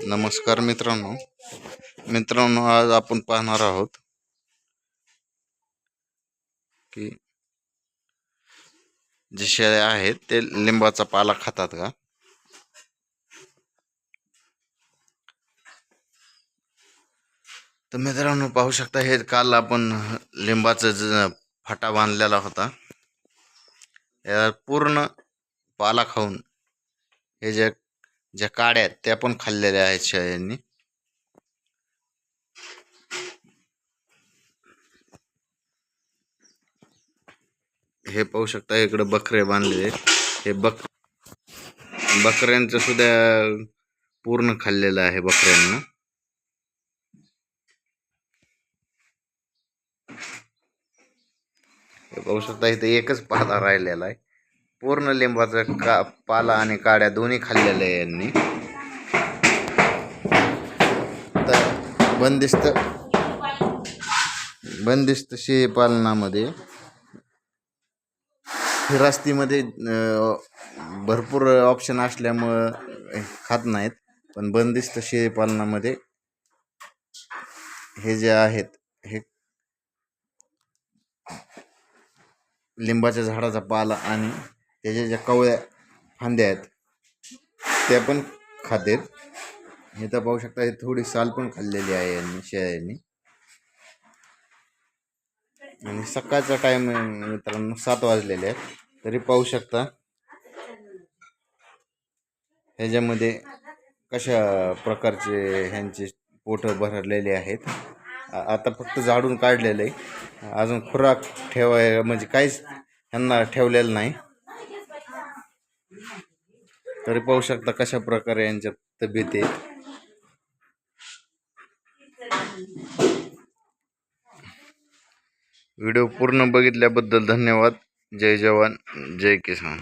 नमस्कार मित्रांनो. मित्रांनो आज आपण पाहणार आहोत की जे शेळ्या आहेत ते लिंबाचा पाला खातात का? तर मित्रांनो पाहू शकता हे काल आपण लिंबाचा ज फाटा बांधलेला होता या पूर्ण पाला खाऊन हे जे ज्या काड्या आहेत त्या पण खाल्लेल्या आहेत शेळ्यांनी. हे पाहू शकता इकडे बकरे बांधलेले आहेत. हे बक बकऱ्यांचं सुद्धा पूर्ण खाल्लेलं आहे बकऱ्यांना. हे पाहू शकता इथे एकच पाहता राहिलेला आहे. पूर्ण लिंबाचा का पाला आणि काड्या दोन्ही खाल्लेल्या आहे यांनी. तर बंदिस्त बंदिस्त शेळी पालनामध्ये फिरास्तीमध्ये भरपूर ऑप्शन असल्यामुळं खात नाहीत पण बंदिस्त शेळी पालनामध्ये हे जे आहेत हे लिंबाच्या झाडाचा पाला आणि त्याच्या ज्या कवळ्या फांद्या आहेत त्या पण खातेत. हे तर पाहू शकता हे थोडी साल पण खाल्लेली आहे यांनी शेळ्यांनी. आणि सकाळचा टाइम मित्रांनो सात वाजलेले आहेत. तरी पाहू शकता ह्याच्यामध्ये कशा प्रकारचे ह्यांचे पोट भरलेले आहेत. आता फक्त झाडून काढलेलं आहे. अजून खुराक ठेवाय म्हणजे काहीच ह्यांना ठेवलेलं नाही. तरी पाहू शकता कशा प्रकारे यांच्या तब्येत व्हिडिओ पूर्ण बघितल्याबद्दल धन्यवाद. जय जवान जय किसान.